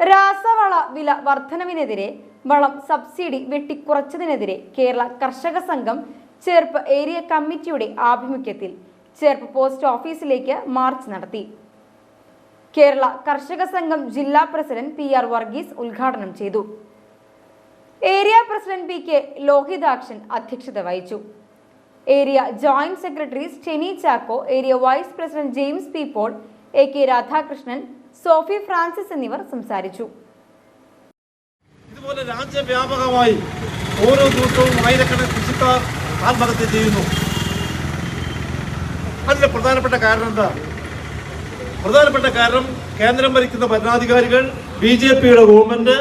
രാസവള വില വർധനവിനെതിരെ വളം സബ്സിഡി വെട്ടിക്കുറച്ചതിനെതിരെ കേരള കർഷക സംഘം ചേർപ്പ് ഏരിയ കമ്മിറ്റിയുടെ ആഭിമുഖ്യത്തിൽ ചേർപ്പ് പോസ്റ്റ് ഓഫീസിലേക്ക് മാർച്ച് നടത്തി. കേരള കർഷക സംഘം ജില്ലാ പ്രസിഡന്റ് പി ആർ വർഗീസ് ഉദ്ഘാടനം ചെയ്തു. Area president P K Lohithakshan അധ്യക്ഷത വഹിച്ചു. Area joint secretary Steny Chacko area vice president James P Paul A K Radhakrishnan Sophie Francis എന്നിവർ സംസാരിച്ചു. ഇതുപോലെ രാജ്യവ്യാപകമായി ഓരോ ദിവസവും ആയിരക്കണക്കിന് കൃഷിക്കാർ ആത്മഹത്യ ചെയ്യുന്നു. അതിന്റെ പ്രധാനപ്പെട്ട കാരണം എന്താ? പ്രധാനപ്പെട്ട കാരണം കേന്ദ്രം ഭരിക്കുന്ന ഭരണാധികാരികൾ ബി ജെ പിയുടെ ഗവൺമെന്റ്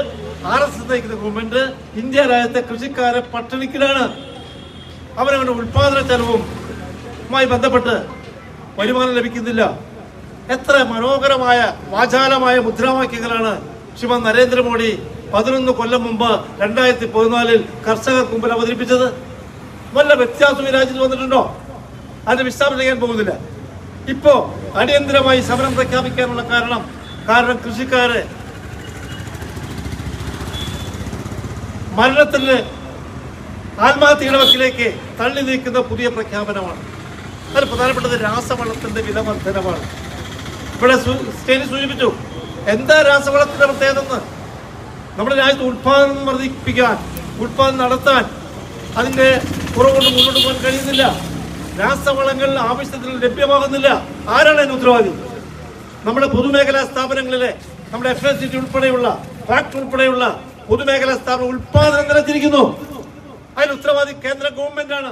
ആർ എസ് എസ് നയിക്കുന്ന ഗവൺമെന്റ് ഇന്ത്യ രാജ്യത്തെ കൃഷിക്കാരെ പട്ടിണിക്കിലാണ്. അവരവരുടെ ഉൽപാദന ചെലവുമായി ബന്ധപ്പെട്ട് വരുമാനം ലഭിക്കുന്നില്ല. എത്ര മനോഹരമായ വാചാലമായ മുദ്രാവാക്യങ്ങളാണ് ശ്രീമാൻ നരേന്ദ്രമോദി പതിനൊന്ന് കൊല്ലം മുമ്പ് രണ്ടായിരത്തി പതിനാലിൽ കർഷകർക്ക് മുമ്പിൽ അവതരിപ്പിച്ചത്? വല്ല വ്യത്യാസം ഈ രാജ്യത്ത് വന്നിട്ടുണ്ടോ? അതിന് വിശ്രാമം ചെയ്യാൻ പോകുന്നില്ല. ഇപ്പോ അടിയന്തരമായി സമരം പ്രഖ്യാപിക്കാനുള്ള കാരണം കാരണം കൃഷിക്കാരെ മരണത്തിന് ആത്മഹത്യയുടെ വക്കിലേക്ക് തള്ളി നീക്കുന്ന പുതിയ പ്രഖ്യാപനമാണ്. അതിൽ പ്രധാനപ്പെട്ടത് രാസവളത്തിന്റെ വില വർധനമാണ് ഇവിടെ സ്റ്റേനി സൂചിപ്പിച്ചു. എന്താ രാസവളത്തിന്റെ പ്രത്യേകത നമ്മുടെ രാജ്യത്ത് ഉത്പാദനം വർദ്ധിപ്പിക്കാൻ ഉത്പാദനം നടത്താൻ അതിന്റെ കുറവുകൊണ്ട് മുന്നോട്ട് പോകാൻ കഴിയുന്നില്ല. രാസവളങ്ങൾ ആവശ്യത്തിൽ ലഭ്യമാകുന്നില്ല. ആരാണ് അതിന് ഉത്തരവാദി? നമ്മുടെ പൊതുമേഖലാ സ്ഥാപനങ്ങളിലെ നമ്മുടെ എഫ് എസ് സി ഉൾപ്പെടെയുള്ള ഫാക്ടറി ഉൾപ്പെടെയുള്ള പൊതുമേഖലാ സ്ഥാപനം ഉത്പാദനം നിലച്ചിരിക്കുന്നു അതിന് ഉത്തരവാദി കേന്ദ്ര ഗവൺമെന്റ് ആണ്